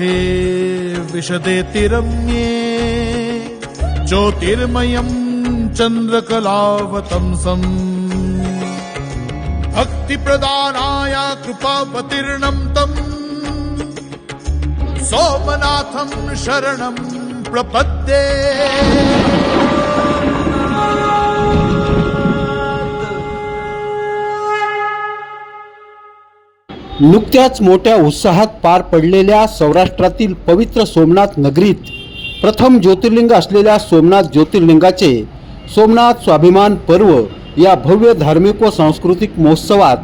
आकाशे विशदेति रम्ये ज्योतिर्मयम् चन्द्रकलावतंसम् भक्तिप्रदानाय कृपावतीर्णम् तम् सोमनाथम् शरणम् प्रपद्ये नुकत्याच मोठ्या उत्साहात पार पडलेल्या सौराष्ट्रातील पवित्र सोमनाथ नगरीत प्रथम ज्योतिर्लिंग असलेल्या सोमनाथ ज्योतिर्लिंगाचे सोमनाथ स्वाभिमान पर्व या भव्य धार्मिक व सांस्कृतिक महोत्सवात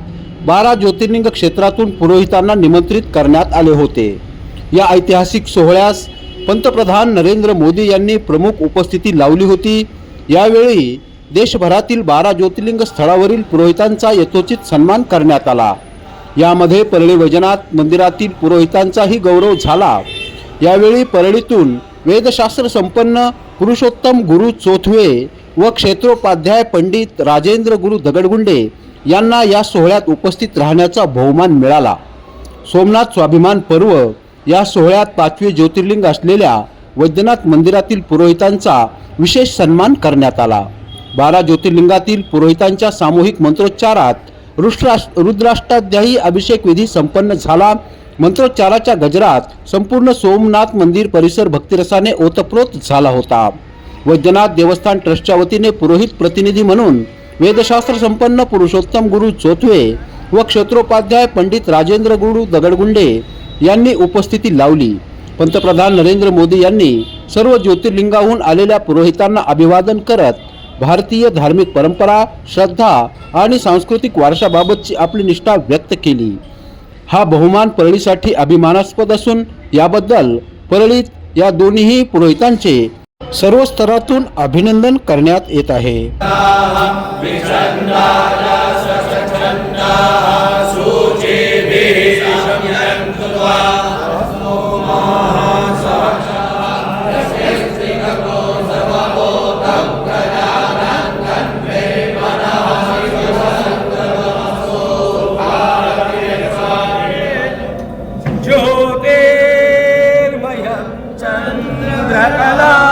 बारा ज्योतिर्लिंग क्षेत्रातून पुरोहितांना निमंत्रित करण्यात आले होते. या ऐतिहासिक सोहळ्यास पंतप्रधान नरेंद्र मोदी यांनी प्रमुख उपस्थिती लावली होती. यावेळी देशभरातील बारा ज्योतिर्लिंग स्थळावरील पुरोहितांचा यथोचित सन्मान करण्यात आला. यामध्ये परळी वैजनाथ मंदिरातील पुरोहितांचाही गौरव झाला. यावेळी परळीतून वेदशास्त्र संपन्न पुरुषोत्तम गुरु चोथवे व क्षेत्रोपाध्याय पंडित राजेंद्र गुरु दगडगुंडे यांना या सोहळ्यात उपस्थित राहण्याचा बहुमान मिळाला. सोमनाथ स्वाभिमान पर्व या सोहळ्यात पाचवे ज्योतिर्लिंग असलेल्या वैद्यनाथ मंदिरातील पुरोहितांचा विशेष सन्मान करण्यात आला. बारा ज्योतिर्लिंगातील पुरोहितांच्या सामूहिक मंत्रोच्चारात रुष्ट्राश रुद्राष्टाध्यायी अभिषेक विधी संपन्न झाला. मंत्रोच्चाराच्या गजरात संपूर्ण सोमनाथ मंदिर परिसर भक्तिरसाने ओतप्रोत झाला होता. वैद्यनाथ देवस्थान ट्रस्टच्या वतीने पुरोहित प्रतिनिधी म्हणून वेदशास्त्र संपन्न पुरुषोत्तम गुरु चोथवे व क्षेत्रोपाध्याय पंडित राजेंद्र गुरु दगडगुंडे यांनी उपस्थिती लावली. पंतप्रधान नरेंद्र मोदी यांनी सर्व ज्योतिर्लिंगाहून आलेल्या पुरोहितांना अभिवादन करत भारतीय धार्मिक परंपरा श्रद्धा आणि सांस्कृतिक वारशाबाबतची आपली निष्ठा व्यक्त केली. हा बहुमान परळीसाठी अभिमानास्पद असून याबद्दल परळीत या दोन्हीही पुरोहितांचे सर्व स्तरातून अभिनंदन करण्यात येत आहे. لك لا